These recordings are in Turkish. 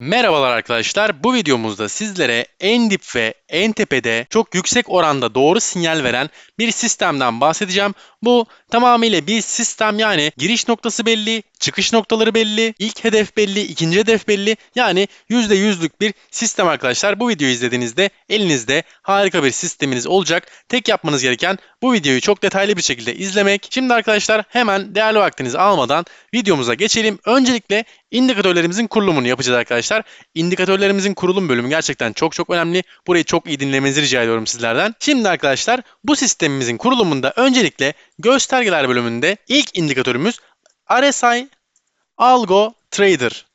Merhabalar arkadaşlar. Bu videomuzda sizlere en dip ve en tepede çok yüksek oranda doğru sinyal veren bir sistemden bahsedeceğim. Bu tamamıyla bir sistem yani giriş noktası belli, çıkış noktaları belli, ilk hedef belli, ikinci hedef belli. Yani %100'lük bir sistem arkadaşlar. Bu videoyu izlediğinizde elinizde harika bir sisteminiz olacak. Tek yapmanız gereken bu videoyu çok detaylı bir şekilde izlemek. Şimdi arkadaşlar hemen değerli vaktinizi almadan videomuza geçelim. Öncelikle indikatörlerimizin kurulumunu yapacağız arkadaşlar. İndikatörlerimizin kurulum bölümü gerçekten çok çok önemli. Burayı çok iyi dinlemenizi rica ediyorum sizlerden. Şimdi arkadaşlar bu sistemimizin kurulumunda öncelikle göstergeler bölümünde ilk indikatörümüz RSI Algo Trader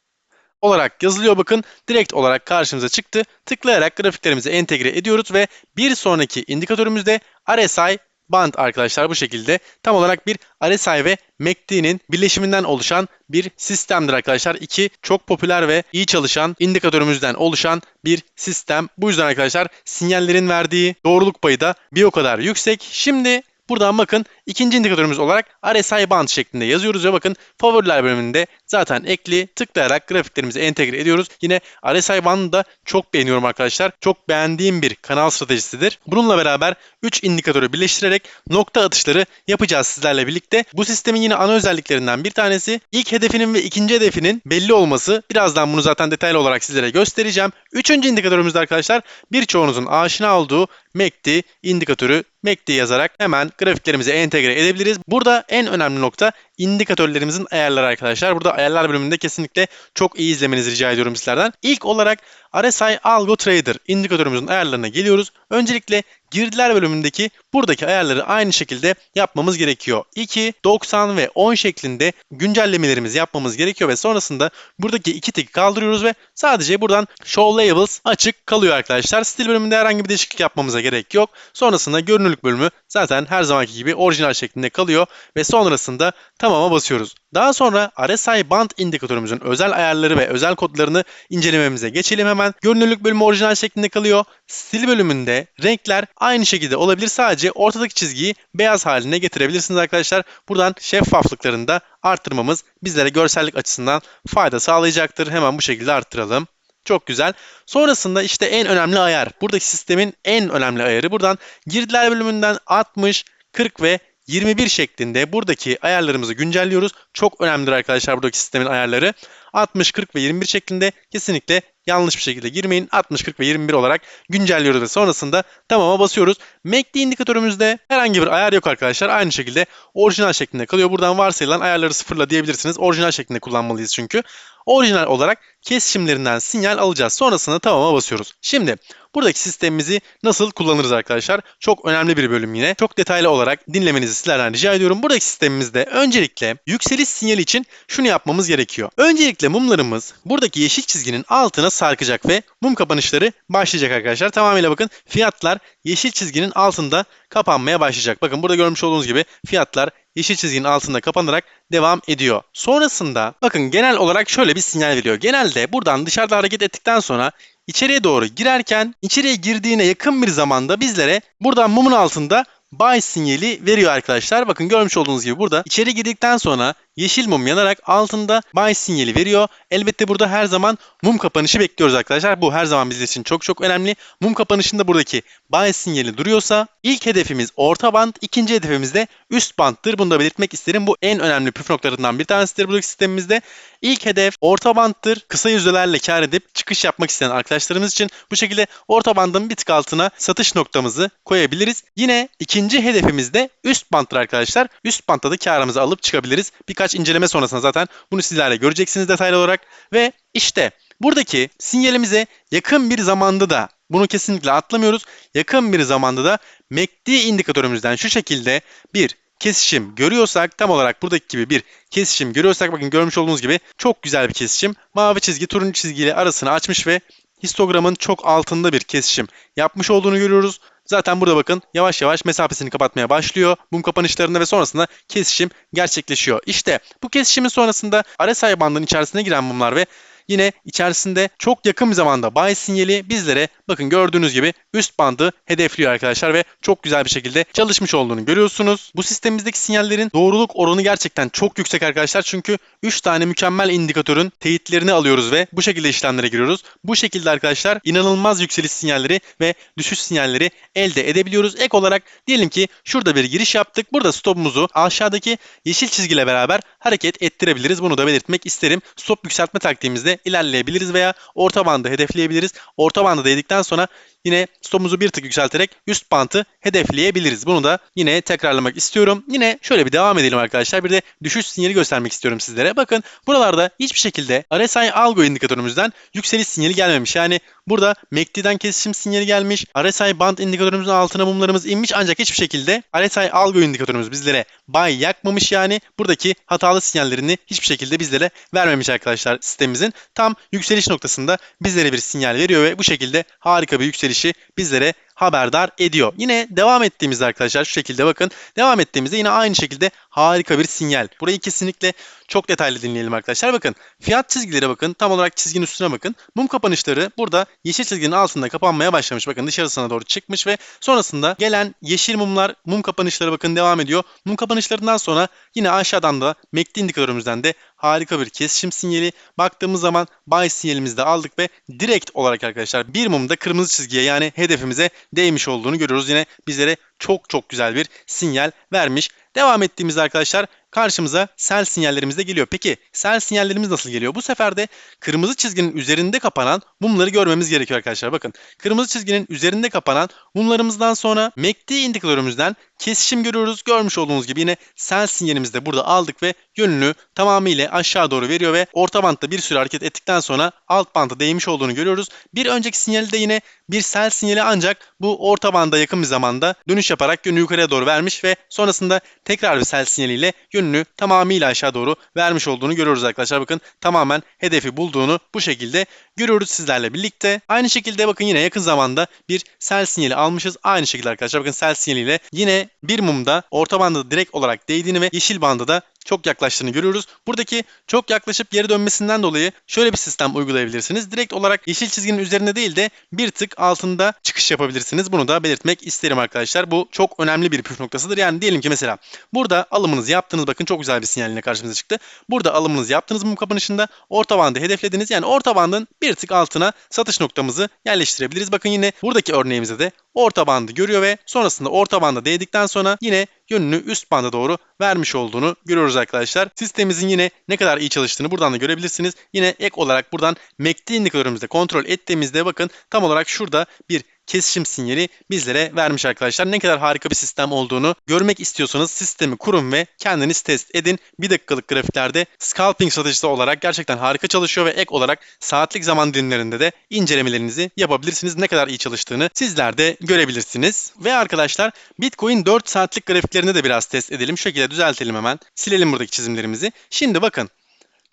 olarak yazılıyor. Bakın direkt olarak karşımıza çıktı. Tıklayarak grafiklerimizi entegre ediyoruz ve bir sonraki indikatörümüzde RSI band arkadaşlar bu şekilde tam olarak bir RSI ve MACD'nin birleşiminden oluşan bir sistemdir arkadaşlar. İki çok popüler ve iyi çalışan indikatörümüzden oluşan bir sistem. Bu yüzden arkadaşlar sinyallerin verdiği doğruluk payı da bir o kadar yüksek. Şimdi Buradan bakın ikinci indikatörümüz olarak RSI band şeklinde yazıyoruz ve bakın favoriler bölümünde zaten ekli tıklayarak grafiklerimizi entegre ediyoruz. Yine RSI bandı da çok beğeniyorum arkadaşlar. Çok beğendiğim bir kanal stratejisidir. Bununla beraber 3 indikatörü birleştirerek nokta atışları yapacağız sizlerle birlikte. Bu sistemin yine ana özelliklerinden bir tanesi ilk hedefinin ve ikinci hedefinin belli olması. Birazdan bunu zaten detaylı olarak sizlere göstereceğim. Üçüncü indikatörümüzde arkadaşlar birçoğunuzun aşina olduğu MACD indikatörü MACD yazarak hemen grafiklerimize entegre edebiliriz. Burada en önemli nokta indikatörlerimizin ayarları arkadaşlar. Burada ayarlar bölümünde kesinlikle çok iyi izlemenizi rica ediyorum sizlerden. İlk olarak RSI Algo Trader indikatörümüzün ayarlarına geliyoruz. Öncelikle girdiler bölümündeki buradaki ayarları aynı şekilde yapmamız gerekiyor. 2, 90 ve 10 şeklinde güncellemelerimizi yapmamız gerekiyor ve sonrasında buradaki iki tiki kaldırıyoruz ve sadece buradan Show Labels açık kalıyor arkadaşlar. Stil bölümünde herhangi bir değişiklik yapmamıza gerek yok. Sonrasında görünürlük bölümü zaten her zamanki gibi orijinal şeklinde kalıyor ve sonrasında tamama basıyoruz. Daha sonra RSI band indikatörümüzün özel ayarları ve özel kodlarını incelememize geçelim hemen. Görünürlük bölümü orijinal şeklinde kalıyor. Stil bölümünde renkler aynı şekilde olabilir. Sadece ortadaki çizgiyi beyaz haline getirebilirsiniz arkadaşlar. Buradan şeffaflıklarını da arttırmamız bizlere görsellik açısından fayda sağlayacaktır. Hemen bu şekilde arttıralım. Çok güzel. Sonrasında işte en önemli ayar. Buradaki sistemin en önemli ayarı. Buradan girdiler bölümünden 60, 40 ve 21 şeklinde buradaki ayarlarımızı güncelliyoruz. Çok önemlidir arkadaşlar buradaki sistemin ayarları. 60, 40 ve 21 şeklinde kesinlikle yanlış bir şekilde girmeyin. 60, 40 ve 21 olarak güncelliyoruz ve sonrasında tamama basıyoruz. MACD indikatörümüzde herhangi bir ayar yok arkadaşlar. Aynı şekilde orijinal şeklinde kalıyor. Buradan varsayılan ayarları sıfırla diyebilirsiniz. Orijinal şeklinde kullanmalıyız çünkü. Orijinal olarak kesişimlerinden sinyal alacağız. Sonrasında tamama basıyoruz. Şimdi buradaki sistemimizi nasıl kullanırız arkadaşlar? Çok önemli bir bölüm yine. Çok detaylı olarak dinlemenizi sizlerden rica ediyorum. Buradaki sistemimizde öncelikle yükseliş sinyali için şunu yapmamız gerekiyor. Öncelikle mumlarımız buradaki yeşil çizginin altına sarkacak ve mum kapanışları başlayacak arkadaşlar. Tamamıyla bakın fiyatlar yeşil çizginin altında kapanmaya başlayacak. Bakın burada görmüş olduğunuz gibi fiyatlar yeşil çizginin altında kapanarak devam ediyor. Sonrasında bakın genel olarak şöyle bir sinyal veriyor. Genelde buradan dışarıda hareket ettikten sonra içeriye doğru girerken içeriye girdiğine yakın bir zamanda bizlere buradan mumun altında buy sinyali veriyor arkadaşlar. Bakın görmüş olduğunuz gibi burada içeri girdikten sonra yeşil mum yanarak altında buy sinyali veriyor. Elbette burada her zaman mum kapanışı bekliyoruz arkadaşlar. Bu her zaman bizim için çok çok önemli. Mum kapanışında buradaki buy sinyali duruyorsa ilk hedefimiz orta band, ikinci hedefimiz de üst banttır. Bunu da belirtmek isterim. Bu en önemli püf noktalarından bir tanesidir buradaki sistemimizde. İlk hedef orta banttır. Kısa yüzdelerle kar edip çıkış yapmak isteyen arkadaşlarımız için bu şekilde orta bandın bir tık altına satış noktamızı koyabiliriz. Yine ikinci hedefimiz de üst banttır arkadaşlar. Üst bantta da karımızı alıp çıkabiliriz. Birkaç inceleme sonrasında zaten bunu sizlerle göreceksiniz detaylı olarak. Ve işte buradaki sinyalimize yakın bir zamanda da bunu kesinlikle atlamıyoruz. Yakın bir zamanda da MACD indikatörümüzden şu şekilde bir kesişim görüyorsak tam olarak buradaki gibi bir kesişim görüyorsak bakın görmüş olduğunuz gibi çok güzel bir kesişim. Mavi çizgi turuncu çizgiyle arasını açmış ve histogramın çok altında bir kesişim yapmış olduğunu görüyoruz. Zaten burada bakın yavaş yavaş mesafesini kapatmaya başlıyor. Mum kapanışlarında ve sonrasında kesişim gerçekleşiyor. İşte bu kesişimin sonrasında RSI bandının içerisine giren mumlar ve yine içerisinde çok yakın bir zamanda buy sinyali bizlere bakın gördüğünüz gibi üst bandı hedefliyor arkadaşlar ve çok güzel bir şekilde çalışmış olduğunu görüyorsunuz. Bu sistemimizdeki sinyallerin doğruluk oranı gerçekten çok yüksek arkadaşlar. Çünkü 3 tane mükemmel indikatörün teyitlerini alıyoruz ve bu şekilde işlemlere giriyoruz. Bu şekilde arkadaşlar inanılmaz yükseliş sinyalleri ve düşüş sinyalleri elde edebiliyoruz. Ek olarak diyelim ki şurada bir giriş yaptık. Burada stopumuzu aşağıdaki yeşil çizgiyle beraber hareket ettirebiliriz. Bunu da belirtmek isterim. Stop yükseltme taktiğimizde ilerleyebiliriz veya orta bandı hedefleyebiliriz. Orta bandı değdikten sonra yine stopumuzu bir tık yükselterek üst bantı hedefleyebiliriz. Bunu da yine tekrarlamak istiyorum. Yine şöyle bir devam edelim arkadaşlar. Bir de düşüş sinyali göstermek istiyorum sizlere. Bakın buralarda hiçbir şekilde RSI algo indikatörümüzden yükseliş sinyali gelmemiş. Yani burada MACD'den kesişim sinyali gelmiş. RSI band indikatörümüzün altına mumlarımız inmiş ancak hiçbir şekilde RSI algo indikatörümüz bizlere buy yakmamış yani. Buradaki hatalı sinyallerini hiçbir şekilde bizlere vermemiş arkadaşlar sistemimizin. Tam yükseliş noktasında bizlere bir sinyal veriyor ve bu şekilde harika bir yükselişi bizlere haberdar ediyor. Yine devam ettiğimizde arkadaşlar şu şekilde bakın. Devam ettiğimizde yine aynı şekilde harika bir sinyal. Burayı kesinlikle çok detaylı dinleyelim arkadaşlar. Bakın fiyat çizgileri bakın. Tam olarak çizginin üstüne bakın. Mum kapanışları burada yeşil çizginin altında kapanmaya başlamış. Bakın dışarısına doğru çıkmış ve sonrasında gelen yeşil mumlar mum kapanışları bakın devam ediyor. Mum kapanışlarından sonra yine aşağıdan da MACD indikatörümüzden de harika bir kesişim sinyali. Baktığımız zaman buy sinyalimizi de aldık ve direkt olarak arkadaşlar bir mumda kırmızı çizgiye yani hedefimize değmiş olduğunu görüyoruz. Yine bizlere çok çok güzel bir sinyal vermiş. Devam ettiğimizde arkadaşlar karşımıza sell sinyallerimiz de geliyor. Peki sell sinyallerimiz nasıl geliyor? Bu sefer de kırmızı çizginin üzerinde kapanan mumları görmemiz gerekiyor arkadaşlar. Bakın kırmızı çizginin üzerinde kapanan mumlarımızdan sonra MACD indikatörümüzden kesişim görüyoruz. Görmüş olduğunuz gibi yine sell sinyalimizi de burada aldık ve yönünü tamamıyla aşağı doğru veriyor ve orta bantta bir süre hareket ettikten sonra alt banta değmiş olduğunu görüyoruz. Bir önceki sinyalde yine bir sell sinyali ancak bu orta banda yakın bir zamanda dönüş yaparak yönü yukarıya doğru vermiş ve sonrasında tekrar bir sell sinyaliyle yönünü tamamıyla aşağı doğru vermiş olduğunu görüyoruz arkadaşlar. Bakın tamamen hedefi bulduğunu bu şekilde görüyoruz sizlerle birlikte. Aynı şekilde bakın yine yakın zamanda bir sell sinyali almışız. Aynı şekilde arkadaşlar bakın sell sinyaliyle yine bir mumda orta bandı direkt olarak değdiğini ve yeşil bandı da çok yaklaştığını görüyoruz. Buradaki çok yaklaşıp geri dönmesinden dolayı şöyle bir sistem uygulayabilirsiniz. Direkt olarak yeşil çizginin üzerinde değil de bir tık altında çıkış yapabilirsiniz. Bunu da belirtmek isterim arkadaşlar. Bu çok önemli bir püf noktasıdır. Yani diyelim ki mesela burada alımınızı yaptınız. Bakın çok güzel bir sinyaline karşımıza çıktı. Burada alımınızı yaptınız mum kapanışında. Orta bandı hedeflediniz. Yani orta bandın bir tık altına satış noktamızı yerleştirebiliriz. Bakın yine buradaki örneğimizde de orta bandı görüyor ve sonrasında orta banda değdikten sonra yine yönünü üst banda doğru vermiş olduğunu görüyoruz arkadaşlar. Sistemimizin yine ne kadar iyi çalıştığını buradan da görebilirsiniz. Yine ek olarak buradan MACD indikatörümüzde kontrol ettiğimizde bakın tam olarak şurada bir kesişim sinyali bizlere vermiş arkadaşlar. Ne kadar harika bir sistem olduğunu görmek istiyorsanız sistemi kurun ve kendiniz test edin. Bir dakikalık grafiklerde scalping stratejisi olarak gerçekten harika çalışıyor ve ek olarak saatlik zaman dilimlerinde de incelemelerinizi yapabilirsiniz. Ne kadar iyi çalıştığını sizler de görebilirsiniz. Ve arkadaşlar Bitcoin 4 saatlik grafiklerini de biraz test edelim. Şu şekilde düzeltelim hemen. Silelim buradaki çizimlerimizi. Şimdi bakın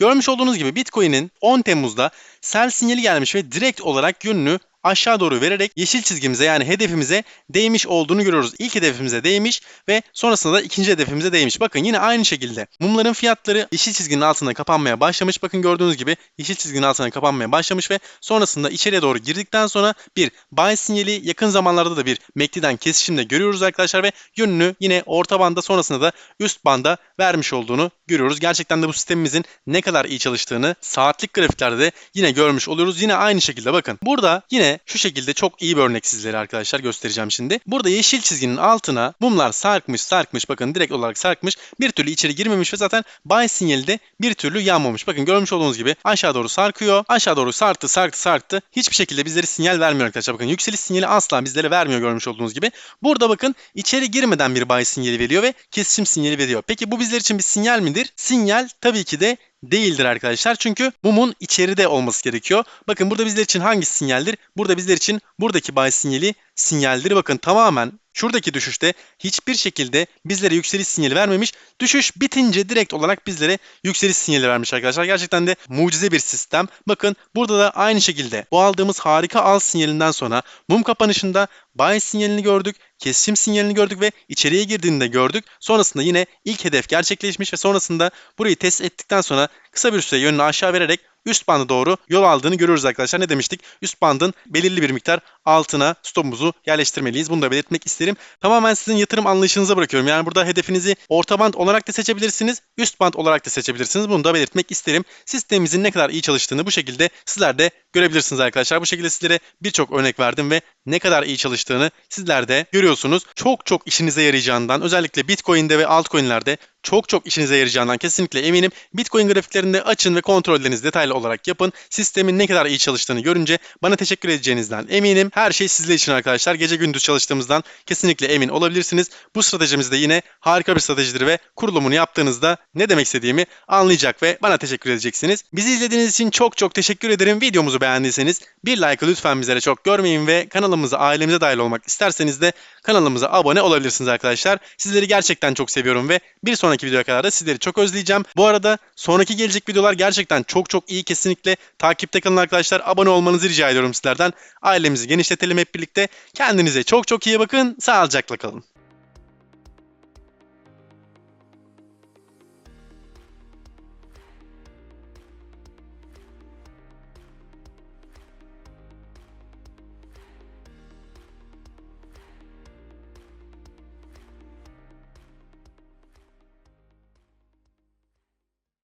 Görmüş olduğunuz gibi Bitcoin'in 10 Temmuz'da sell sinyali gelmiş ve direkt olarak yönünü aşağı doğru vererek yeşil çizgimize yani hedefimize değmiş olduğunu görüyoruz. İlk hedefimize değmiş ve sonrasında da ikinci hedefimize değmiş. Bakın yine aynı şekilde mumların fiyatları yeşil çizginin altında kapanmaya başlamış. Bakın gördüğünüz gibi yeşil çizginin altında kapanmaya başlamış ve sonrasında içeriye doğru girdikten sonra bir buy sinyali yakın zamanlarda da bir MACD'den kesişimde görüyoruz arkadaşlar ve yönünü yine orta banda sonrasında da üst banda vermiş olduğunu görüyoruz. Gerçekten de bu sistemimizin ne kadar iyi çalıştığını saatlik grafiklerde de yine görmüş oluyoruz. Yine aynı şekilde bakın. Burada yine şu şekilde çok iyi bir örnek sizlere arkadaşlar göstereceğim şimdi. Burada yeşil çizginin altına mumlar sarkmış sarkmış bakın direkt olarak sarkmış. Bir türlü içeri girmemiş ve zaten buy sinyali de bir türlü yanmamış. Bakın görmüş olduğunuz gibi aşağı doğru sarkıyor. Aşağı doğru sarktı sarktı sarktı. Hiçbir şekilde bizlere sinyal vermiyor arkadaşlar. Bakın yükseliş sinyali asla bizlere vermiyor görmüş olduğunuz gibi. Burada bakın içeri girmeden bir buy sinyali veriyor ve kesişim sinyali veriyor. Peki bu bizler için bir sinyal midir? Sinyal tabii ki de değildir arkadaşlar. Çünkü mumun içeride olması gerekiyor. Bakın burada bizler için hangi sinyaldir? Burada bizler için buradaki buy sinyali sinyaldir. Bakın tamamen şuradaki düşüşte hiçbir şekilde bizlere yükseliş sinyali vermemiş. Düşüş bitince direkt olarak bizlere yükseliş sinyali vermiş arkadaşlar. Gerçekten de mucize bir sistem. Bakın burada da aynı şekilde bu aldığımız harika al sinyalinden sonra mum kapanışında buy sinyalini gördük, kesişim sinyalini gördük ve içeriye girdiğinde gördük. Sonrasında yine ilk hedef gerçekleşmiş ve sonrasında burayı test ettikten sonra kısa bir süre yönünü aşağı vererek üst bandı doğru yol aldığını görüyoruz arkadaşlar. Ne demiştik? Üst bandın belirli bir miktar altına stopumuzu yerleştirmeliyiz. Bunu da belirtmek isterim. Tamamen sizin yatırım anlayışınıza bırakıyorum. Yani burada hedefinizi orta band olarak da seçebilirsiniz, üst band olarak da seçebilirsiniz. Bunu da belirtmek isterim. Sistemimizin ne kadar iyi çalıştığını bu şekilde sizler de görebilirsiniz arkadaşlar. Bu şekilde sizlere birçok örnek verdim ve ne kadar iyi çalıştığını sizler de görüyorsunuz. Çok çok işinize yarayacağından özellikle Bitcoin'de ve altcoin'lerde çok çok işinize yarayacağından kesinlikle eminim. Bitcoin grafiklerinde açın ve kontrollerinizi detaylı olarak yapın. Sistemin ne kadar iyi çalıştığını görünce bana teşekkür edeceğinizden eminim. Her şey sizler için arkadaşlar. Gece gündüz çalıştığımızdan kesinlikle emin olabilirsiniz. Bu stratejimiz de yine harika bir stratejidir ve kurulumunu yaptığınızda ne demek istediğimi anlayacak ve bana teşekkür edeceksiniz. Bizi izlediğiniz için çok çok teşekkür ederim. Videomuzu beğendiyseniz bir like lütfen bizlere çok görmeyin ve kanalımıza ailemize dahil olmak isterseniz de kanalımıza abone olabilirsiniz arkadaşlar. Sizleri gerçekten çok seviyorum ve bir sonraki videoya kadar da sizleri çok özleyeceğim. Bu arada sonraki gelecek videolar gerçekten çok çok iyi. Kesinlikle takipte kalın arkadaşlar. Abone olmanızı rica ediyorum sizlerden. Ailemizi genişletelim hep birlikte. Kendinize çok çok iyi bakın. Sağlıcakla kalın.